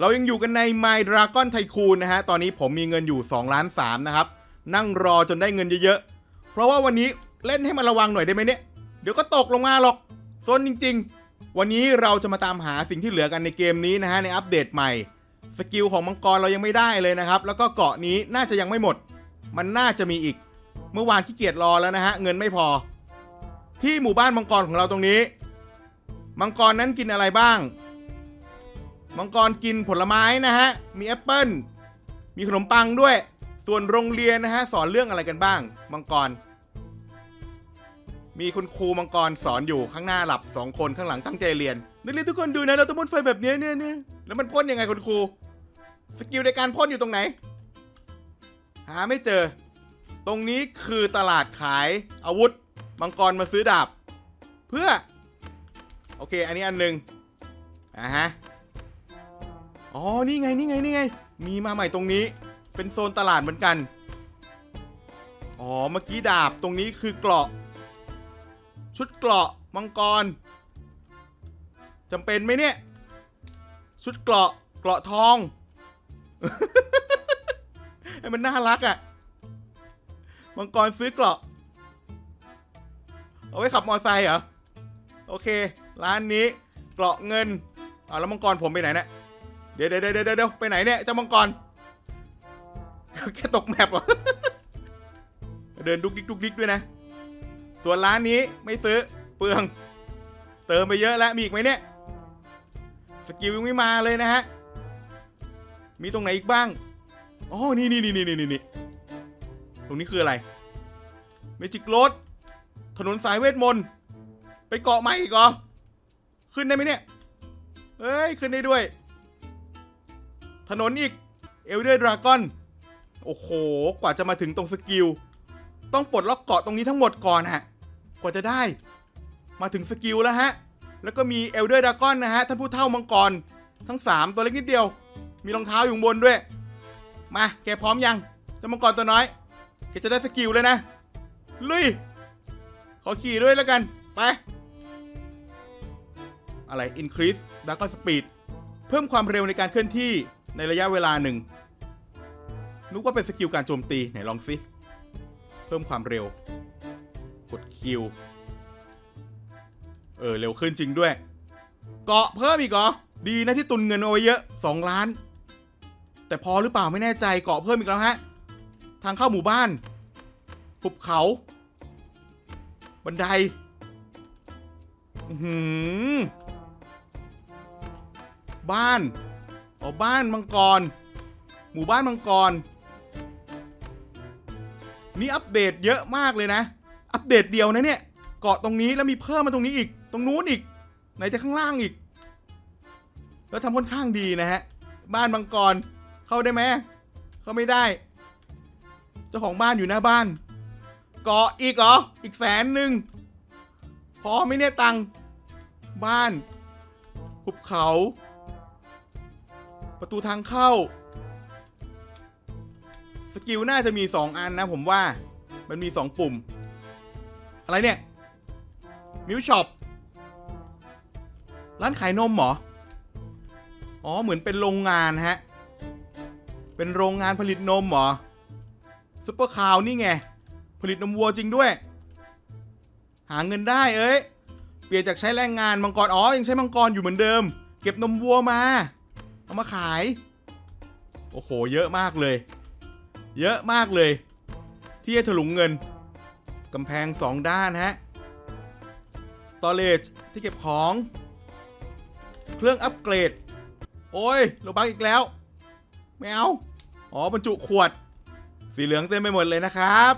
เรายังอยู่กันใน My Dragon Tycoon นะฮะ ตอนนี้ผมมีเงินอยู่2ล้าน3นะครับ นั่งรอจนได้เงินเยอะๆ เพราะว่าวันนี้เล่นให้มันระวังหน่อยได้ไหมเนี่ย เดี๋ยวก็ตกลงมาหรอกซนจริง ๆ วันนี้เราจะมาตามหาสิ่งที่เหลือกันในเกมนี้นะฮะ ในอัปเดตใหม่ สกิลของมังกรเรายังไม่ได้เลยนะครับ แล้วก็เกาะนี้น่าจะยังไม่หมด มันน่าจะมีอีก เมื่อวานขี้เกียจรอแล้วนะฮะ เงินไม่พอ ที่หมู่บ้านมังกรของเราตรงนี้ มังกรนั้นกินอะไรบ้าง มังกรกินผลไม้นะฮะ มีแอปเปิ้ล มีขนมปังด้วย ส่วนโรงเรียนนะฮะ สอนเรื่องอะไรกันบ้าง มังกร มีคุณครูมังกรสอนอยู่ข้างหน้าหลับสองคนข้างหลังตั้งใจเรียนนักเรียนทุกคนดูนะเราต้องพ่นไฟแบบนี้เนี่ยเนี่ยแล้วมันพ่นยังไงคุณครู สกิลในการพ่นอยู่ตรงไหน หาไม่เจอ ตรงนี้คือตลาดขายอาวุธ มังกรมาซื้อดาบ เพื่อ โอเค อันนี้อันหนึ่งอ่าฮะ อ๋อ นี่ไง นี่ไง นี่ไง มีมาใหม่ตรงนี้ เป็นโซนตลาดเหมือนกัน อ๋อ เมื่อกี้ดาบ ตรงนี้คือเกราะ ชุดเกราะ มังกร จำเป็นไหมเนี่ย ชุดเกราะ เกราะทองให้มันน่ารักอะ่ะ มังกรซื้อเกราะ เอาไว้ขับมอไซค์เหรอ โอเค ร้านนี้ เกราะเงินอ่าแล้วมังกรผมไปไหนเนี่ย เดี๋ยวเดี๋ยวเดี๋ยวเดี๋ยวไปไหนเนี่ยเจ้ามังกรแค่ตกแมปเหรอ เดินดุกดิกดุกดิกด้วยนะ ส่วนร้านนี้ไม่ซื้อเปลือง เติมไปเยอะแล้วมีอีกไหมเนี่ย สกิลยังไม่มาเลยนะฮะ มีตรงไหนอีกบ้าง อ๋อ นี่นี่นี่นี่นี่นี่ตรงนี้คืออะไร เมจิกโรดถนนสายเวทมนต์ ไปเกาะใหม่อีกเหรอ ขึ้นได้ไหมเนี่ยเอ้ย ขึ้นได้ด้วย ถนนอีกเอลเดอร์ดราก้อนโอ้โห กว่าจะมาถึงตรงสกิล ต้องปลดล็อกเกาะตรงนี้ทั้งหมดก่อนฮะ กว่าจะได้ มาถึงสกิลแล้วฮะ แล้วก็มีเอลเดอร์ดราก้อนนะฮะ ท่านผู้เท่ามังกร ทั้ง 3 ตัวเล็กนิดเดียว มีรองเท้าอยู่บนด้วย มา แกพร้อมยังเจ้ามังกรตัวน้อย แกจะได้สกิลเลยนะ ลุย ขอขี่ด้วยแล้วกัน ไป อะไร increase dragon speed เพิ่มความเร็วในการเคลื่อนที่ในระยะเวลาหนึ่งนึกว่าเป็นสกิลการโจมตี ไหนลองสิ เพิ่มความเร็ว กดคิว เออ เร็วขึ้นจริงด้วย เกาะเพิ่มอีกเหรอ ดีนะที่ตุนเงินเอาไว้เยอะ 2 ล้าน แต่พอหรือเปล่าไม่แน่ใจเกาะเพิ่มอีกแล้วฮะ ทางเข้าหมู่บ้านหุบเขา บันได อือหือ บ้านอ๋อบ้านมังกร หมู่บ้านมังกร นี่อัปเดตเยอะมากเลยนะ อัปเดตเดียวนะเนี่ย เกาะตรงนี้แล้วมีเพิ่มมาตรงนี้อีก ตรงนู้นอีก ไหนจะข้างล่างอีก แล้วทำค่อนข้างดีนะฮะ บ้านมังกร เข้าได้ไหมเข้าไม่ได้ เจ้าของบ้านอยู่หน้าบ้าน เกาะอีกเหรอ อีกแสนหนึ่งพอไหม่เนี่ยตังค์บ้าน หุบเขา ประตูทางเข้า สกิลน่าจะมี 2 อันนะผมว่า มันมี 2 ปุ่ม อะไรเนี่ย มิวช็อป ร้านขายนมเหรอ อ๋อ เหมือนเป็นโรงงานฮะ เป็นโรงงานผลิตนมเหรอซุปเปอร์คาวนี่ไง ผลิตนมวัวจริงด้วย หาเงินได้เอ้ย เปลี่ยนจากใช้แรงงานมังกร อ๋อ ยังใช้มังกรอยู่เหมือนเดิม เก็บนมวัวมาเอา มาขาย โอ้โห เยอะมากเลย เยอะมากเลย ที่จะถลุงเงินกำแพงสองด้านฮะ storage ที่เก็บของ เครื่องอัปเกรด โอ้ยโลบักอีกแล้ว ไม่เอา อ๋อบรรจุขวด สีเหลืองเต็มไปหมดเลยนะครับ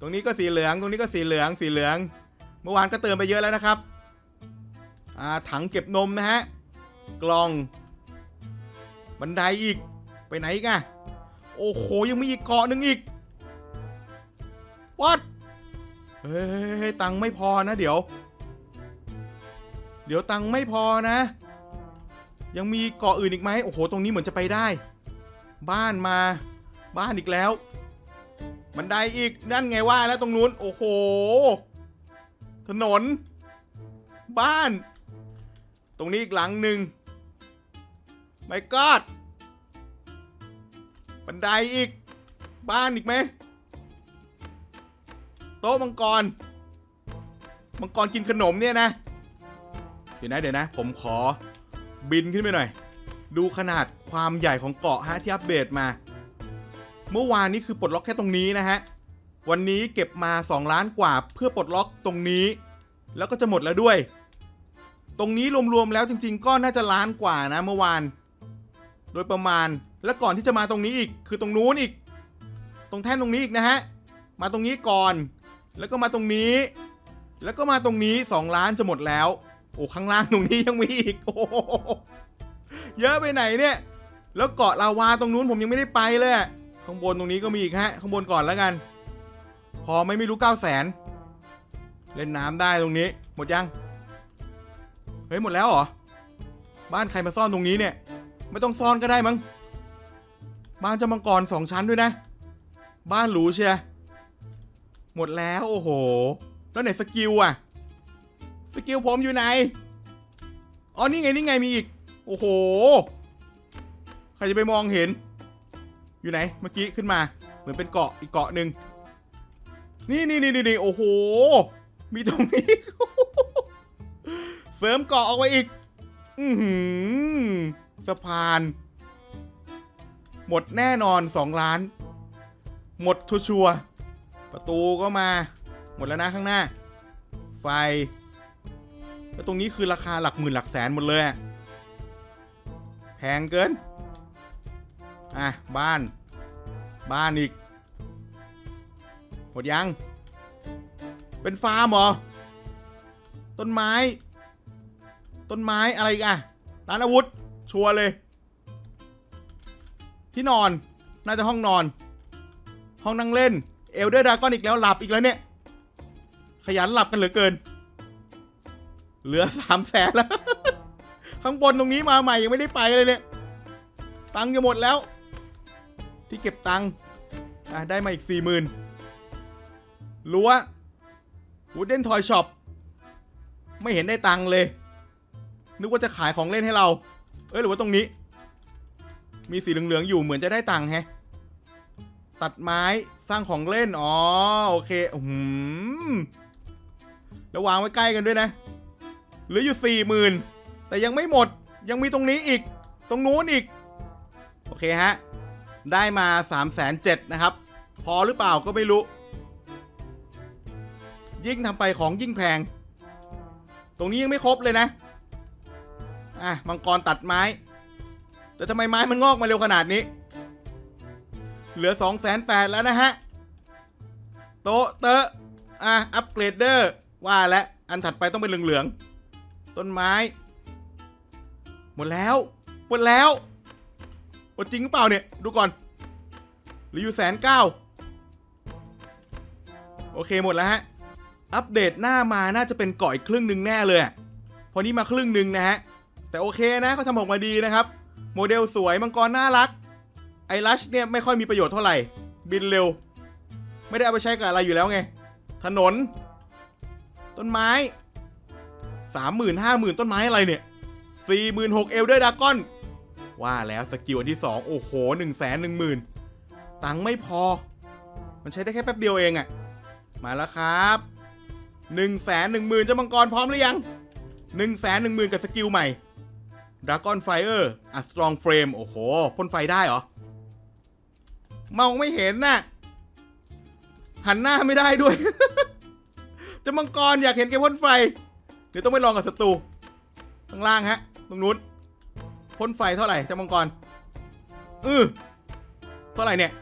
ตรงนี้ก็สีเหลือง ตรงนี้ก็สีเหลือง สีเหลือง เมื่อวานก็เติมไปเยอะแล้วนะครับ อ่า ถังเก็บนมนะฮะ กล่อง บันไดอีก ไปไหนอีกอะโอ้โห ยังมีอีกเกาะหนึ่งอีกวัดเฮ้ยตังไม่พอนะเดี๋ยว เดี๋ยวตังไม่พอนะ ยังมีเกาะอื่นอีกไหมโอ้โห ตรงนี้เหมือนจะไปได้ บ้านมา บ้านอีกแล้ว บันไดอีก นั่นไงว่าแล้วตรงนู้น โอ้โห ถนน บ้าน ตรงนี้อีกหลังหนึ่ง ไม่กอดบันไดอีก บ้านอีกไหมโต๊ะมังกร มังกรกินขนมเนี่ยนะ เดี๋ยวนะเดี๋ยวนะ ผมขอบินขึ้นไปหน่อย ดูขนาดความใหญ่ของเกาะฮะที่อัปเดตมา เมื่อวานนี้คือปลดล็อกแค่ตรงนี้นะฮะ วันนี้เก็บมา 2 ล้านกว่าเพื่อปลดล็อกตรงนี้ แล้วก็จะหมดแล้วด้วย ตรงนี้รวมๆแล้วจริง ๆ ก็น่าจะล้านกว่านะเมื่อวาน โดยประมาณ และก่อนที่จะมาตรงนี้อีก คือตรงนู้นอีก ตรงแท่นตรงนี้อีกนะฮะ มาตรงนี้ก่อน แล้วก็มาตรงนี้ แล้วก็มาตรงนี้ 2 ล้านจะหมดแล้ว โอ้ข้างล่างตรงนี้ยังมีอีก โอ้เยอะไปไหนเนี่ย แล้วเกาะลาวาตรงนู้นผมยังไม่ได้ไปเลย ข้างบนตรงนี้ก็มีอีกฮะ ข้างบนก่อนแล้วกัน พอไม่ไม่รู้9 0 0 0 0นเล่นน้ำได้ตรงนี้ หมดยัง เฮ้ยหมดแล้วเหรอ บ้านใครมาซ่อนตรงนี้เนี่ย ไม่ต้องซ่อนก็ได้มั้ง บ้านเจ้ามังกรสองชั้นด้วยนะ บ้านหรูเชียหมดแล้วโอ้โห แล้วไหนสกิลอะสกิลผมอยู่ไหน อ๋อนี่ไงนี่ไงมีอีก โอ้โห ใครจะไปมองเห็น อยู่ไหนเมื่อกี้ขึ้นมา เหมือนเป็นเกาะอีกเกาะหนึ่งนี่นี่นี่นี่โอ้โห มีตรงนี้ เสริมเกาะออกไปอีก อือหือ สะพาน หมดแน่นอน2ล้าน หมดทัชัวประตูก็มา หมดแล้วนะข้างหน้า ไฟแล้วตรงนี้คือราคาหลักหมื่นหลักแสนหมดเลยแพงเกิน อะ บ้าน บ้านอีก หมดยัง เป็นฟาร์มเหรอ ต้นไม้ ต้นไม้อะไรอีกอะร้านอาวุธ ชัวร์เลย ที่นอน น่าจะห้องนอน ห้องนั่งเล่น เอลเดอร์ดากอนอีกแล้วหลับอีกแล้วเนี่ย ขยันหลับกันเหลือเกิน เหลือสามแสนแล้ว ข้างบนตรงนี้มาใหม่ยังไม่ได้ไปเลยเนี่ย ตังค์จะหมดแล้ว ที่เก็บตังค์ได้มาอีกสี่หมื่นรั้ววูดเดนทอยช็อปไม่เห็นได้ตังค์เลย นึกว่าจะขายของเล่นให้เรา เอ้ยหรือว่าตรงนี้ มีสีเหลืองๆอยู่เหมือนจะได้ตังค์แฮะ ตัดไม้สร้างของเล่น อ๋อ โอเคอืมแล้ววางไว้ใกล้กันด้วยนะ เหลืออยู่สี่หมื่นแต่ยังไม่หมดยังมีตรงนี้อีก ตรงนู้นอีก โอเคฮะ ได้มา3ามแสนเนะครับ พอหรือเปล่าก็ไม่รู้ ยิ่งทำไปของยิ่งแพง ตรงนี้ยังไม่ครบเลยนะ อะมังกรตัดไม้ แต่ทำไมไม้มันงอกมาเร็วขนาดนี้ เหลือ2องแสนแปดแล้วนะฮะ โต๊ะเตอะอะอัปเกรดเดอร์ว่าแล้วอันถัดไปต้องเป็นเหลืองๆ ต้นไม้ หมดแล้ว หมดแล้ว หมดจริงหรือเปล่าเนี่ย ดูก่อนหรืออยู่แสนเก้าโอเคหมดแล้วฮะ อัปเดตหน้ามาน่าจะเป็นกาะอีกครึ่งหนึ่งแน่เลย พอนี้มาครึ่งหนึ่งนะฮะ แต่โอเคนะเขาทำออกมาดีนะครับ โมเดลสวยมังกรน่ารัก ไอรัชเนี่ยไม่ค่อยมีประโยชน์เท่าไหร่ บินเร็ว ไม่ได้เอาไปใช้กับอะไรอยู่แล้วไง ถนน ต้นไม้สามหมื่นห้าหมื่นต้นไม้อะไรเนี่ยสี่หมื่นหกเอลเดอร์ดากอน ว่าแล้วสกิลอันที่สองโอ้โหหนึ่งแสนหนึ่งหมื่นตังค์ไม่พอ มันใช้ได้แค่แป๊บเดียวเองอะมาแล้วครับหนึ่งแสนหนึ่งหมื่นเจ้ามังกรพร้อมหรือยังหนึ่งแสนหนึ่งหมื่นกับสกิลใหม่ Dragon Fire อะ Strong Frame โอ้โหพ่นไฟได้เหรอ มองไม่เห็นน่ะ หันหน้าไม่ได้ด้วยเจะมังกรอยากเห็นแกพ่นไฟ เดี๋ยวต้องไปลองกับศัตรูข้างล่างฮะ ตรงนู้นพ่นไฟเท่าไหร่เจะมังกรอือเท่าไหร่เนี่ย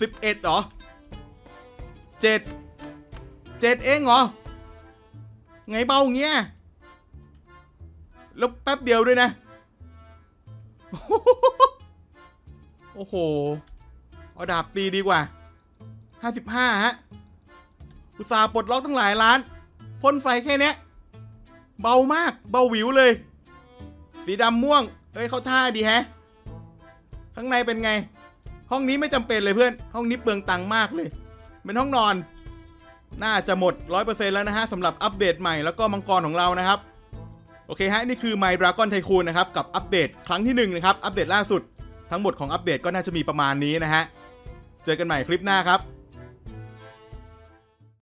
สิบเอ็ดเหรอเจ็ดเจ็ดเองเหรอ ไงเบาเงี้ย แล้วแป๊บเดียวด้วยนะ โอ้โห เอาดาบตีดีกว่า 55 ฮะ อุตสาห์ปลดล็อกตั้งหลายล้าน พ่นไฟแค่เนี้ยเบามาก เบาหวิวเลย สีดำม่วง เอ้ย เขาท่าดีแฮะ ข้างในเป็นไง ห้องนี้ไม่จำเป็นเลยเพื่อน ห้องนี้เปลืองตังค์มากเลย เป็นห้องนอน น่าจะหมด 100%แล้วนะฮะสำหรับอัปเดตใหม่แล้วก็มังกรของเรานะครับ โอเคฮะนี่คือ My Dragon Tycoon นะครับกับอัปเดตครั้งที่1นะครับอัปเดตล่าสุด ทั้งหมดของอัปเดตก็น่าจะมีประมาณนี้นะฮะเจอกันใหม่คลิปหน้าครับ